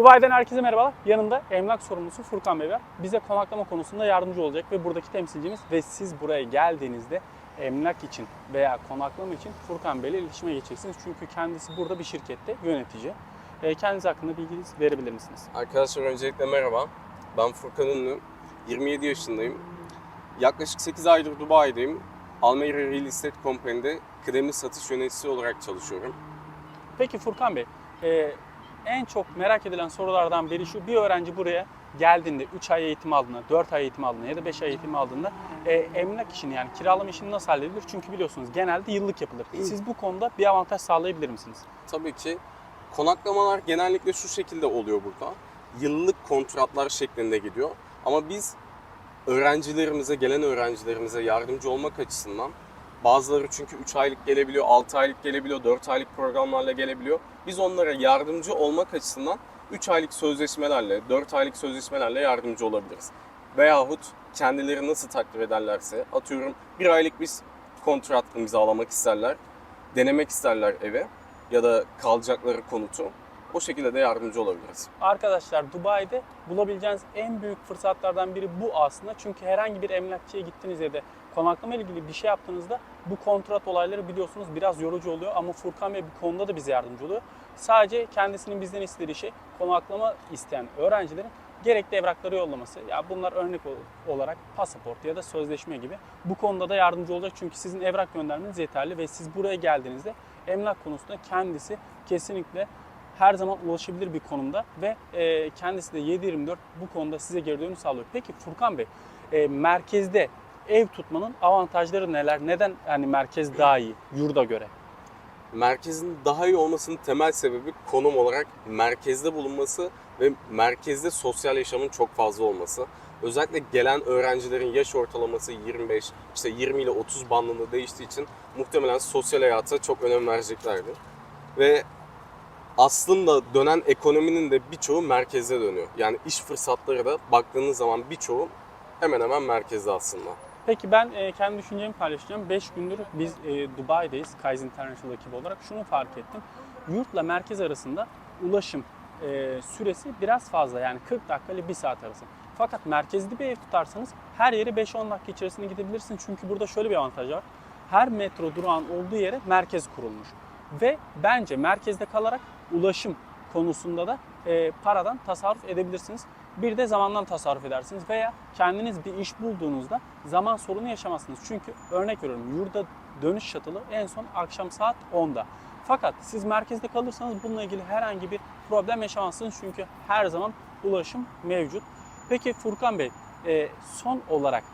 Dubai'den herkese merhabalar. Yanımda emlak sorumlusu Furkan Bey var. Bize konaklama konusunda yardımcı olacak ve buradaki temsilcimiz ve siz buraya geldiğinizde emlak için veya konaklama için Furkan Bey ile iletişime geçeceksiniz. Çünkü kendisi burada bir şirkette yönetici. E, Kendisi hakkında bilgi verebilir misiniz? Arkadaşlar öncelikle merhaba. Ben Furkan Ünlü. 27 yaşındayım. Yaklaşık 8 aydır Dubai'deyim. Almeyra Real Estate Company'de kıdemli satış yöneticisi olarak çalışıyorum. Peki Furkan Bey, e, en çok merak edilen sorulardan biri şu. Bir öğrenci buraya geldiğinde 3 ay eğitim aldığında, 4 ay eğitim aldığında ya da 5 ay eğitim aldığında e, emlak işini yani kiralama işini nasıl halledilir? Çünkü biliyorsunuz genelde yıllık yapılır. Siz bu konuda bir avantaj sağlayabilir misiniz? Tabii ki konaklamalar genellikle şu şekilde oluyor burada. Yıllık kontratlar şeklinde gidiyor. Ama biz öğrencilerimize, gelen öğrencilerimize yardımcı olmak açısından bazıları çünkü 3 aylık gelebiliyor, 6 aylık gelebiliyor, 4 aylık programlarla gelebiliyor. Biz onlara yardımcı olmak açısından 3 aylık sözleşmelerle, 4 aylık sözleşmelerle yardımcı olabiliriz. Veyahut kendileri nasıl takdir ederlerse, atıyorum bir aylık bir kontrat imzalamak isterler, denemek isterler eve ya da kalacakları konutu. O şekilde de yardımcı olabiliriz. Arkadaşlar Dubai'de bulabileceğiniz en büyük fırsatlardan biri bu aslında. Çünkü herhangi bir emlakçıya gittiniz ya konaklama ilgili bir şey yaptığınızda bu kontrat olayları biliyorsunuz biraz yorucu oluyor ama Furkan Bey bu konuda da bize yardımcı oluyor. Sadece kendisinin bizden istediği şey konaklama isteyen öğrencilerin gerekli evrakları yollaması. Ya bunlar örnek ol- olarak pasaport ya da sözleşme gibi. Bu konuda da yardımcı olacak çünkü sizin evrak göndermeniz yeterli ve siz buraya geldiğinizde emlak konusunda kendisi kesinlikle her zaman ulaşabilir bir konumda ve e, kendisi de 7-24 bu konuda size geri dönüş sağlıyor. Peki Furkan Bey, e, merkezde ev tutmanın avantajları neler? Neden yani merkez daha iyi yurda göre? Merkezin daha iyi olmasının temel sebebi konum olarak merkezde bulunması ve merkezde sosyal yaşamın çok fazla olması. Özellikle gelen öğrencilerin yaş ortalaması 25, işte 20 ile 30 bandında değiştiği için muhtemelen sosyal hayata çok önem vereceklerdir. Ve aslında dönen ekonominin de birçoğu merkezde dönüyor. Yani iş fırsatları da baktığınız zaman birçoğu hemen hemen merkezde aslında. Peki ben e, kendi düşüncemi paylaşacağım. 5 gündür biz e, Dubai'deyiz Kaizen International ekibi olarak. Şunu fark ettim. Yurtla merkez arasında ulaşım e, süresi biraz fazla. Yani 40 dakika ile 1 saat arası. Fakat merkezli bir ev tutarsanız her yere 5-10 dakika içerisinde gidebilirsin. Çünkü burada şöyle bir avantaj var. Her metro durağın olduğu yere merkez kurulmuş. Ve bence merkezde kalarak ulaşım konusunda da e, paradan tasarruf edebilirsiniz. Bir de zamandan tasarruf edersiniz veya kendiniz bir iş bulduğunuzda zaman sorunu yaşamazsınız. Çünkü örnek veriyorum yurda dönüş şatılı en son akşam saat 10'da. Fakat siz merkezde kalırsanız bununla ilgili herhangi bir problem yaşamazsınız. Çünkü her zaman ulaşım mevcut. Peki Furkan Bey e, son olarak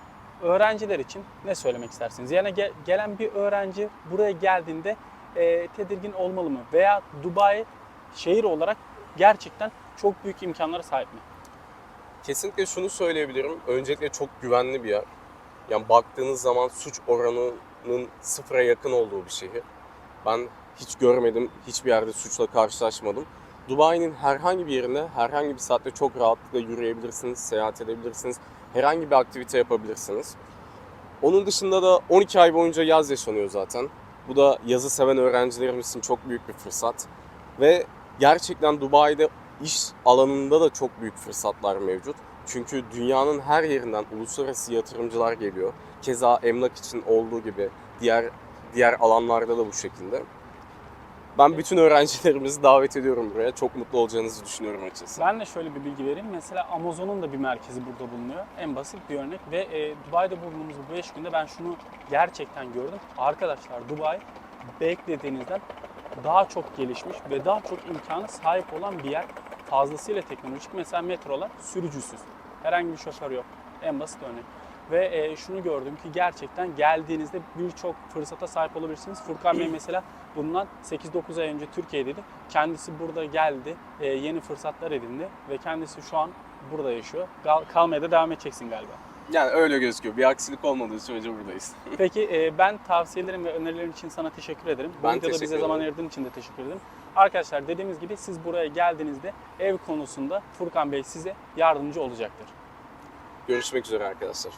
öğrenciler için ne söylemek istersiniz? Yani ge- gelen bir öğrenci buraya geldiğinde e, tedirgin olmalı mı? Veya Dubai şehir olarak gerçekten çok büyük imkanlara sahip mi? Kesinlikle şunu söyleyebilirim. Öncelikle çok güvenli bir yer. Yani baktığınız zaman suç oranının sıfıra yakın olduğu bir şehir. Ben hiç görmedim, hiçbir yerde suçla karşılaşmadım. Dubai'nin herhangi bir yerinde, herhangi bir saatte çok rahatlıkla yürüyebilirsiniz, seyahat edebilirsiniz, herhangi bir aktivite yapabilirsiniz. Onun dışında da 12 ay boyunca yaz yaşanıyor zaten. Bu da yazı seven öğrencilerimiz için çok büyük bir fırsat. Ve gerçekten Dubai'de iş alanında da çok büyük fırsatlar mevcut. Çünkü dünyanın her yerinden uluslararası yatırımcılar geliyor. Keza emlak için olduğu gibi diğer diğer alanlarda da bu şekilde. Ben bütün öğrencilerimizi davet ediyorum buraya. Çok mutlu olacağınızı düşünüyorum açıkçası. Ben de şöyle bir bilgi vereyim. Mesela Amazon'un da bir merkezi burada bulunuyor. En basit bir örnek ve e, Dubai'de bulunduğumuz bu 5 günde ben şunu gerçekten gördüm. Arkadaşlar Dubai beklediğinizden daha çok gelişmiş ve daha çok imkanı sahip olan bir yer. Fazlasıyla teknolojik. Mesela metrolar sürücüsüz. Herhangi bir şoför yok. En basit örnek. Ve e, şunu gördüm ki gerçekten geldiğinizde birçok fırsata sahip olabilirsiniz. Furkan Bey mesela bundan 8-9 ay önce Türkiye'deydi. Kendisi burada geldi, e, yeni fırsatlar edindi ve kendisi şu an burada yaşıyor. Kal- kalmaya da devam edeceksin galiba. Yani öyle gözüküyor. Bir aksilik olmadığı sürece buradayız. Peki e, ben tavsiyelerin ve önerilerin için sana teşekkür ederim. Bu Ben videoda bize zaman ayırdığın için de teşekkür ederim. Arkadaşlar dediğimiz gibi siz buraya geldiğinizde ev konusunda Furkan Bey size yardımcı olacaktır. Görüşmek üzere arkadaşlar.